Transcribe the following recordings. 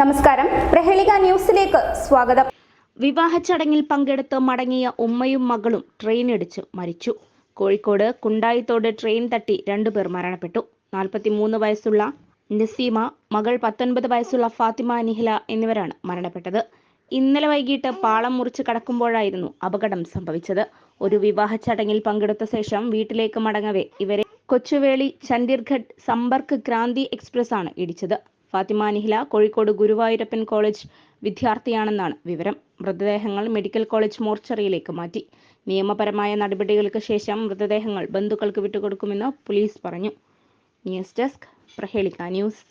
നമസ്കാരം. പ്രഹേളിക ന്യൂസിലേക്ക് സ്വാഗതം. വിവാഹ ചടങ്ങിൽ പങ്കെടുത്ത് മടങ്ങിയ ഉമ്മയും മകളും ട്രെയിൻ ട്രെയിനിടിച്ച് മരിച്ചു. കോഴിക്കോട് കുണ്ടായിത്തോട് ട്രെയിൻ തട്ടി രണ്ടുപേർ മരണപ്പെട്ടു. നാൽപ്പത്തിമൂന്ന് വയസ്സുള്ള നസീമ മകൾ പത്തൊൻപത് വയസ്സുള്ള ഫാത്തിമ നിഹില എന്നിവരാണ് മരണപ്പെട്ടത്. ഇന്നലെ വൈകിട്ട് പാളം മുറിച്ച് കടക്കുമ്പോഴായിരുന്നു അപകടം സംഭവിച്ചത്. ഒരു വിവാഹ ചടങ്ങിൽ പങ്കെടുത്ത ശേഷം വീട്ടിലേക്ക് മടങ്ങവേ ഇവരെ കൊച്ചുവേളി ചണ്ഡീർഘഡ് സമ്പർക്ക് ക്രാന്തി എക്സ്പ്രസ് ആണ് ഇടിച്ചത്. ഫാത്തിമ നിഹില കോഴിക്കോട് ഗുരുവായൂരപ്പൻ കോളേജ് വിദ്യാർത്ഥിയാണെന്നാണ് വിവരം. മൃതദേഹങ്ങൾ മെഡിക്കൽ കോളേജ് മോർച്ചറിയിലേക്ക് മാറ്റി. നിയമപരമായ നടപടികൾക്ക് ശേഷം മൃതദേഹങ്ങൾ ബന്ധുക്കൾക്ക് വിട്ടുകൊടുക്കുമെന്ന് പോലീസ് പറഞ്ഞു. News desk Prahelika news.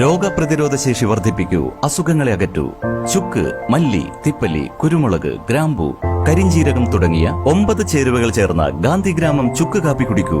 രോഗപ്രതിരോധ ശേഷി വർദ്ധിപ്പിക്കൂ അസുഖങ്ങളെ അകറ്റൂ. ചുക്ക് മല്ലി തിപ്പല്ലി കുരുമുളക് ഗ്രാമ്പു കരിഞ്ചീരകം തുടങ്ങിയ ഒമ്പത് ചേരുവകൾ ചേർന്ന ഗാന്ധിഗ്രാമം ചുക്ക് കാപ്പി കുടിക്കൂ.